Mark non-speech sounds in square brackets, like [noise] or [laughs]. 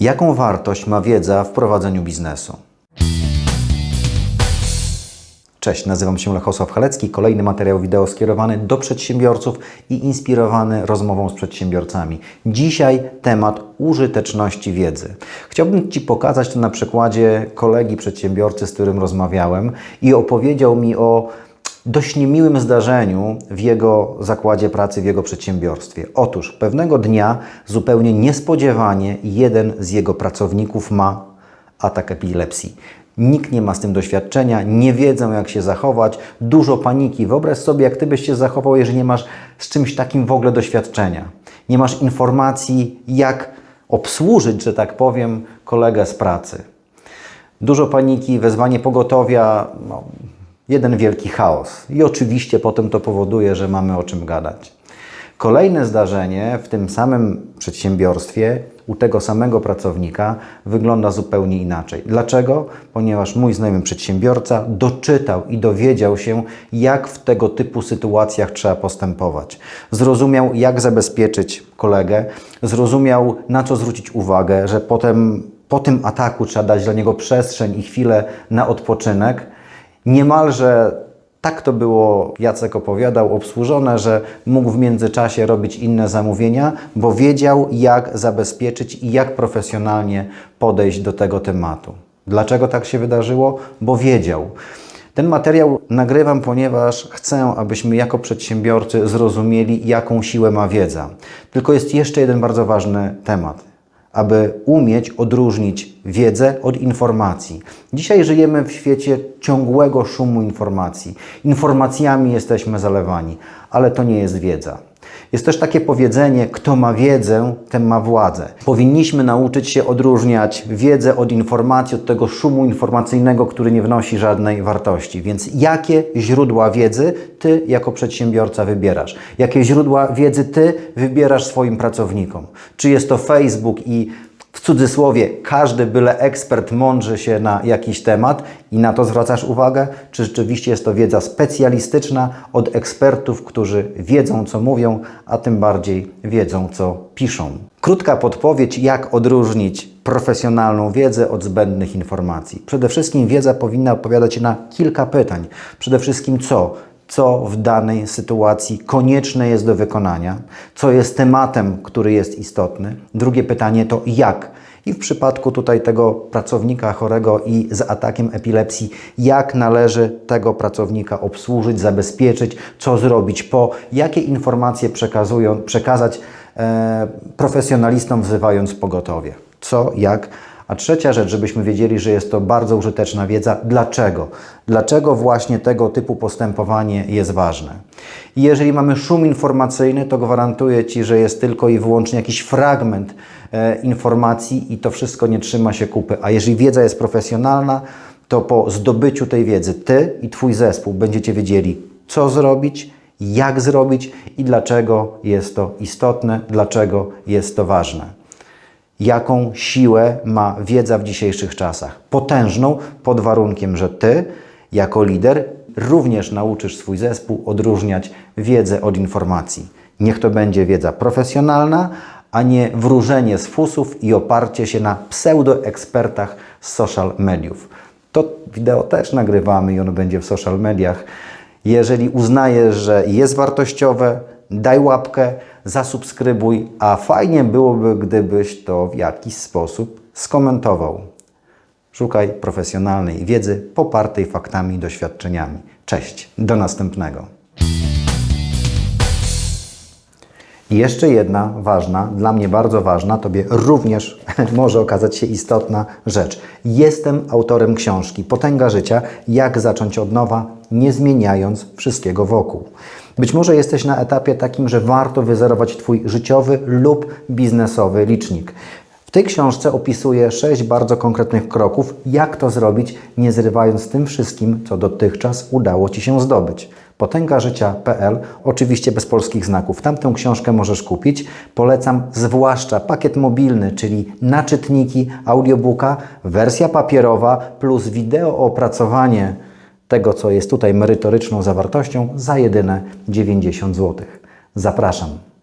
Jaką wartość ma wiedza w prowadzeniu biznesu? Cześć, nazywam się Lechosław Halecki. Kolejny materiał wideo skierowany do przedsiębiorców i inspirowany rozmową z przedsiębiorcami. Dzisiaj temat użyteczności wiedzy. Chciałbym Ci pokazać to na przykładzie kolegi przedsiębiorcy, z którym rozmawiałem i opowiedział mi o dość niemiłym zdarzeniu w jego zakładzie pracy, w jego przedsiębiorstwie. Otóż pewnego dnia zupełnie niespodziewanie jeden z jego pracowników ma atak epilepsji. Nikt nie ma z tym doświadczenia, nie wiedzą jak się zachować, dużo paniki. Wyobraź sobie, jak ty byś się zachował, jeżeli nie masz z czymś takim w ogóle doświadczenia. Nie masz informacji, jak obsłużyć, że tak powiem, kolegę z pracy. Dużo paniki, wezwanie pogotowia, no, jeden wielki chaos. I oczywiście potem to powoduje, że mamy o czym gadać. Kolejne zdarzenie w tym samym przedsiębiorstwie u tego samego pracownika wygląda zupełnie inaczej. Dlaczego? Ponieważ mój znajomy przedsiębiorca doczytał i dowiedział się, jak w tego typu sytuacjach trzeba postępować. Zrozumiał, jak zabezpieczyć kolegę, zrozumiał, na co zwrócić uwagę, że potem po tym ataku trzeba dać dla niego przestrzeń i chwilę na odpoczynek. Niemalże tak to było, Jacek opowiadał, obsłużone, że mógł w międzyczasie robić inne zamówienia, bo wiedział, jak zabezpieczyć i jak profesjonalnie podejść do tego tematu. Dlaczego tak się wydarzyło? Bo wiedział. Ten materiał nagrywam, ponieważ chcę, abyśmy jako przedsiębiorcy zrozumieli, jaką siłę ma wiedza. Tylko jest jeszcze jeden bardzo ważny temat aby umieć odróżnić wiedzę od informacji. Dzisiaj żyjemy w świecie ciągłego szumu informacji. Informacjami jesteśmy zalewani, ale to nie jest wiedza. Jest też takie powiedzenie: kto ma wiedzę, ten ma władzę. Powinniśmy nauczyć się odróżniać wiedzę od informacji, od tego szumu informacyjnego, który nie wnosi żadnej wartości. Więc jakie źródła wiedzy ty jako przedsiębiorca wybierasz? Jakie źródła wiedzy ty wybierasz swoim pracownikom? Czy jest to Facebook i cudzysłowie każdy byle ekspert mądrzy się na jakiś temat i na to zwracasz uwagę, czy rzeczywiście jest to wiedza specjalistyczna od ekspertów, którzy wiedzą, co mówią, a tym bardziej wiedzą, co piszą. Krótka podpowiedź, jak odróżnić profesjonalną wiedzę od zbędnych informacji. Przede wszystkim wiedza powinna odpowiadać na kilka pytań. Przede wszystkim co? Co w danej sytuacji konieczne jest do wykonania, co jest tematem, który jest istotny. Drugie pytanie to jak. I w przypadku tutaj tego pracownika chorego i z atakiem epilepsji, jak należy tego pracownika obsłużyć, zabezpieczyć, co zrobić po, jakie informacje przekazać e, profesjonalistom, wzywając pogotowie. Co, jak a trzecia rzecz, żebyśmy wiedzieli, że jest to bardzo użyteczna wiedza. Dlaczego? Dlaczego właśnie tego typu postępowanie jest ważne? I jeżeli mamy szum informacyjny, to gwarantuję Ci, że jest tylko i wyłącznie jakiś fragment e, informacji i to wszystko nie trzyma się kupy. A jeżeli wiedza jest profesjonalna, to po zdobyciu tej wiedzy Ty i Twój zespół będziecie wiedzieli, co zrobić, jak zrobić i dlaczego jest to istotne, dlaczego jest to ważne jaką siłę ma wiedza w dzisiejszych czasach. Potężną, pod warunkiem, że ty, jako lider, również nauczysz swój zespół odróżniać wiedzę od informacji. Niech to będzie wiedza profesjonalna, a nie wróżenie z fusów i oparcie się na pseudoekspertach z social mediów. To wideo też nagrywamy i ono będzie w social mediach. Jeżeli uznajesz, że jest wartościowe, daj łapkę, zasubskrybuj, a fajnie byłoby, gdybyś to w jakiś sposób skomentował. Szukaj profesjonalnej wiedzy popartej faktami i doświadczeniami. Cześć, do następnego. I jeszcze jedna ważna, dla mnie bardzo ważna, Tobie również [laughs] może okazać się istotna rzecz. Jestem autorem książki Potęga Życia Jak zacząć od nowa, nie zmieniając wszystkiego wokół. Być może jesteś na etapie takim, że warto wyzerować Twój życiowy lub biznesowy licznik. W tej książce opisuję sześć bardzo konkretnych kroków, jak to zrobić, nie zrywając tym wszystkim, co dotychczas udało Ci się zdobyć. Potęgażycia.pl, oczywiście bez polskich znaków. Tamtą książkę możesz kupić. Polecam zwłaszcza pakiet mobilny, czyli naczytniki, audiobooka, wersja papierowa plus wideo opracowanie tego, co jest tutaj merytoryczną zawartością za jedyne 90 zł. Zapraszam.